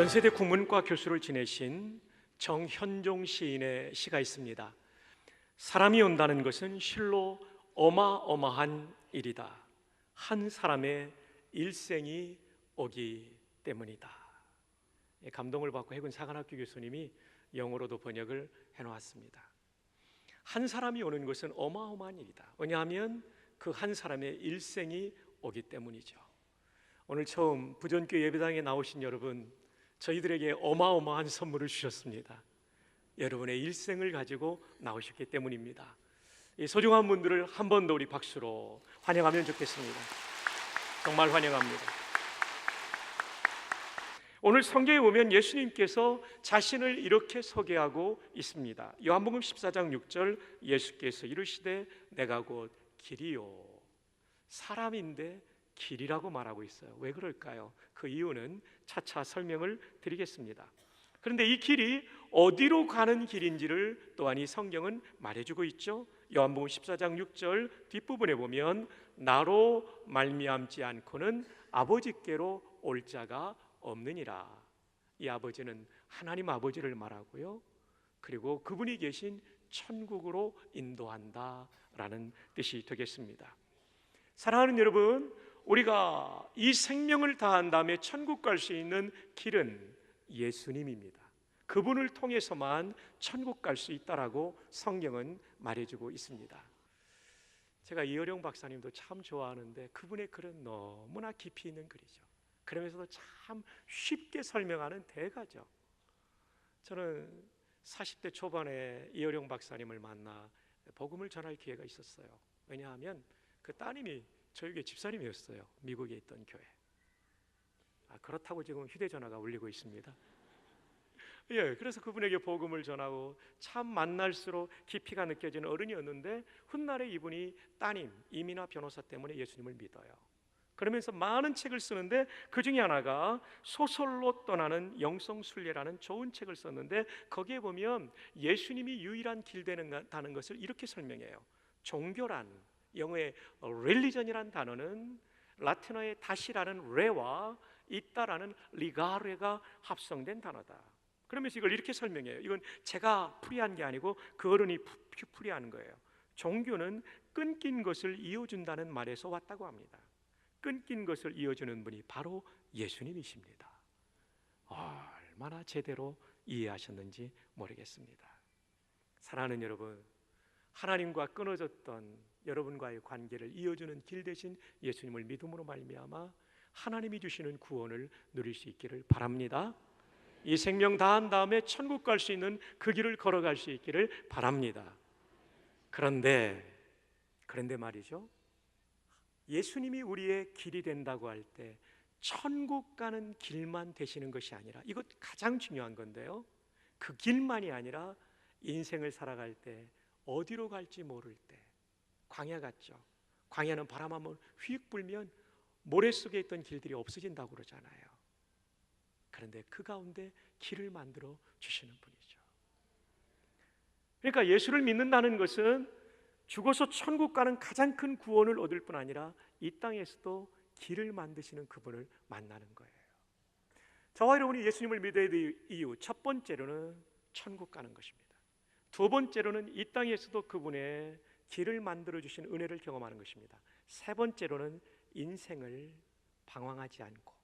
연세대 국문과 교수를 지내신 정현종 시인의 시가 있습니다. 사람이 온다는 것은 실로 어마어마한 일이다. 한 사람의 일생이 오기 때문이다. 예, 감동을 받고 해군 사관학교 교수님이 영어로도 번역을 해놓았습니다. 한 사람이 오는 것은 어마어마한 일이다. 왜냐하면 그 한 사람의 일생이 오기 때문이죠. 오늘 처음 부전교 예배당에 나오신 여러분, 저희들에게 어마어마한 선물을 주셨습니다. 여러분의 일생을 가지고 나오셨기 때문입니다. 이 소중한 분들을 한 번 더 우리 박수로 환영하면 좋겠습니다. 정말 환영합니다. 오늘 성경에 보면 예수님께서 자신을 이렇게 소개하고 있습니다. 요한복음 14장 6절 예수께서 이르시되 내가 곧 길이요 사람인데 길이라고 말하고 있어요. 왜 그럴까요? 그 이유는 차차 설명을 드리겠습니다. 그런데 이 길이 어디로 가는 길인지를 또한 이 성경은 말해주고 있죠. 요한복음 14장 6절 뒷부분에 보면 나로 말미암지 않고는 아버지께로 올 자가 없느니라. 이 아버지는 하나님 아버지를 말하고요. 그리고 그분이 계신 천국으로 인도한다라는 뜻이 되겠습니다. 사랑하는 여러분, 우리가 이 생명을 다한 다음에 천국 갈 수 있는 길은 예수님입니다. 그분을 통해서만 천국 갈 수 있다라고 성경은 말해주고 있습니다. 제가 이어령 박사님도 참 좋아하는데 그분의 글은 너무나 깊이 있는 글이죠. 그러면서도 참 쉽게 설명하는 대가죠. 저는 40대 초반에 이어령 박사님을 만나 복음을 전할 기회가 있었어요. 왜냐하면 그 따님이 저에게 집사님이었어요. 미국에 있던 교회. 아, 그렇다고 지금 휴대전화가 울리고 있습니다. 예, 그래서 그분에게 복음을 전하고 참 만날수록 깊이가 느껴지는 어른이었는데 훗날에 이분이 따님 이민아 변호사 때문에 예수님을 믿어요. 그러면서 많은 책을 쓰는데 그 중에 하나가 소설로 떠나는 영성 순례라는 좋은 책을 썼는데 거기에 보면 예수님이 유일한 길 되는 다는 것을 이렇게 설명해요. 종교란 영어의 religion이란 단어는 라틴어의 다시라는 레와 있다라는 리가레가 합성된 단어다. 그러면서 이걸 이렇게 설명해요. 이건 제가 풀이한 게 아니고 그 어른이 풀이하는 거예요. 종교는 끊긴 것을 이어준다는 말에서 왔다고 합니다. 끊긴 것을 이어주는 분이 바로 예수님이십니다. 얼마나 제대로 이해하셨는지 모르겠습니다. 사랑하는 여러분, 하나님과 끊어졌던 여러분과의 관계를 이어주는 길 대신 예수님을 믿음으로 말미암아 하나님이 주시는 구원을 누릴 수 있기를 바랍니다. 이 생명 다한 다음에 천국 갈 수 있는 그 길을 걸어갈 수 있기를 바랍니다. 그런데 그런데 말이죠. 예수님이 우리의 길이 된다고 할 때 천국 가는 길만 되시는 것이 아니라 이것 가장 중요한 건데요. 그 길만이 아니라 인생을 살아갈 때 어디로 갈지 모를 때 광야 같죠. 광야는 바람 한번 휙 불면 모래 속에 있던 길들이 없어진다고 그러잖아요. 그런데 그 가운데 길을 만들어 주시는 분이죠. 그러니까 예수를 믿는다는 것은 죽어서 천국 가는 가장 큰 구원을 얻을 뿐 아니라 이 땅에서도 길을 만드시는 그분을 만나는 거예요. 저와 여러분이 예수님을 믿어야 될 이유 첫 번째로는 천국 가는 것입니다. 두 번째로는 이 땅에서도 그분의 길을 만들어 주신 은혜를 경험하는 것입니다. 세 번째로는 인생을 방황하지 않고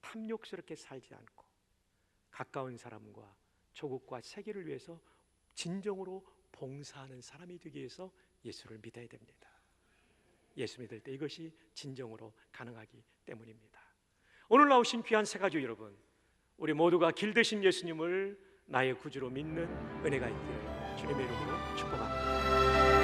탐욕스럽게 살지 않고 가까운 사람과 조국과 세계를 위해서 진정으로 봉사하는 사람이 되기 위해서 예수를 믿어야 됩니다. 예수 믿을 때 이것이 진정으로 가능하기 때문입니다. 오늘 나오신 귀한 세 가지 여러분, 우리 모두가 길 대신 예수님을 나의 구주로 믿는 은혜가 있기를 주님의 이름으로 축복합니다.